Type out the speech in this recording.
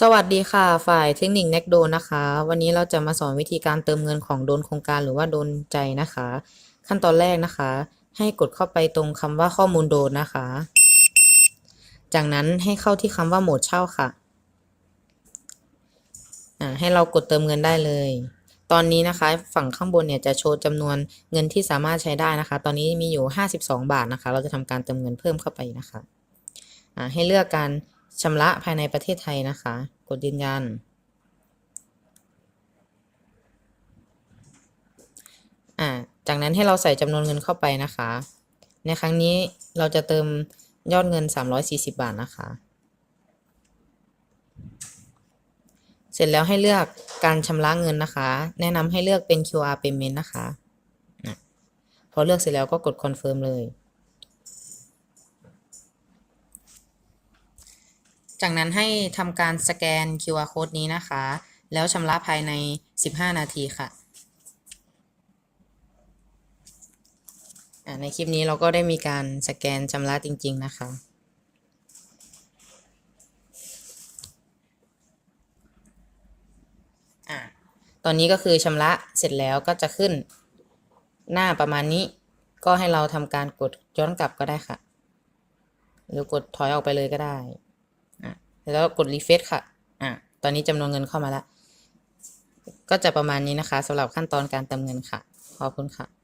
สวัสดีค่ะ ฝ่ายเทคนิคแนกโดนนะคะ วันนี้เราจะมาสอนวิธีการเติมเงินของโดนโครงการหรือว่าโดนใจนะคะ ขั้นตอนแรกนะคะ ให้กดเข้าไปตรงคำว่าข้อมูลโดนนะคะ จากนั้นให้เข้าที่คำว่าโหมดเช่าค่ะอ่าให้เรากดเติมเงินได้เลย ตอนนี้นะคะฝั่งข้างบนเนี่ยจะโชว์จำนวนเงินที่สามารถใช้ได้นะคะ ตอนนี้มีอยู่ 52 บาทนะคะ เราจะทำการเติมเงินเพิ่มเข้าไปนะคะอ่าให้เลือกการ ชำระภายในประเทศไทยนะคะ กดยืนยัน อ่า จากนั้นให้เราใส่จำนวนเงินเข้าไปนะคะ ในครั้งนี้เราจะเติมยอดเงิน 340 บาทนะคะ เสร็จแล้วให้เลือกการชำระเงินนะคะ แนะนำให้เลือกเป็น QR payment นะคะอะพอเลือกเสร็จแล้วก็กด confirm เลย จากนั้นให้ทำการสแกน QR code นี้นะคะ แล้วชำระภายใน 15 นาทีค่ะในคลิปนี้เราก็ได้มีการสแกนชำระจริง ๆ นะคะ ตอนนี้ก็คือชำระเสร็จแล้วก็จะขึ้นหน้าประมาณนี้ ก็ให้เราทำการกดย้อนกลับก็ได้ค่ะ หรือกดถอยออกไปเลยก็ได้ แล้วกดรีเฟซค่ะ อะ ตอนนี้จำนวนเงินเข้ามาแล้ว ก็จะประมาณนี้นะคะสำหรับขั้นตอนการเติมเงินค่ะ ขอบคุณค่ะ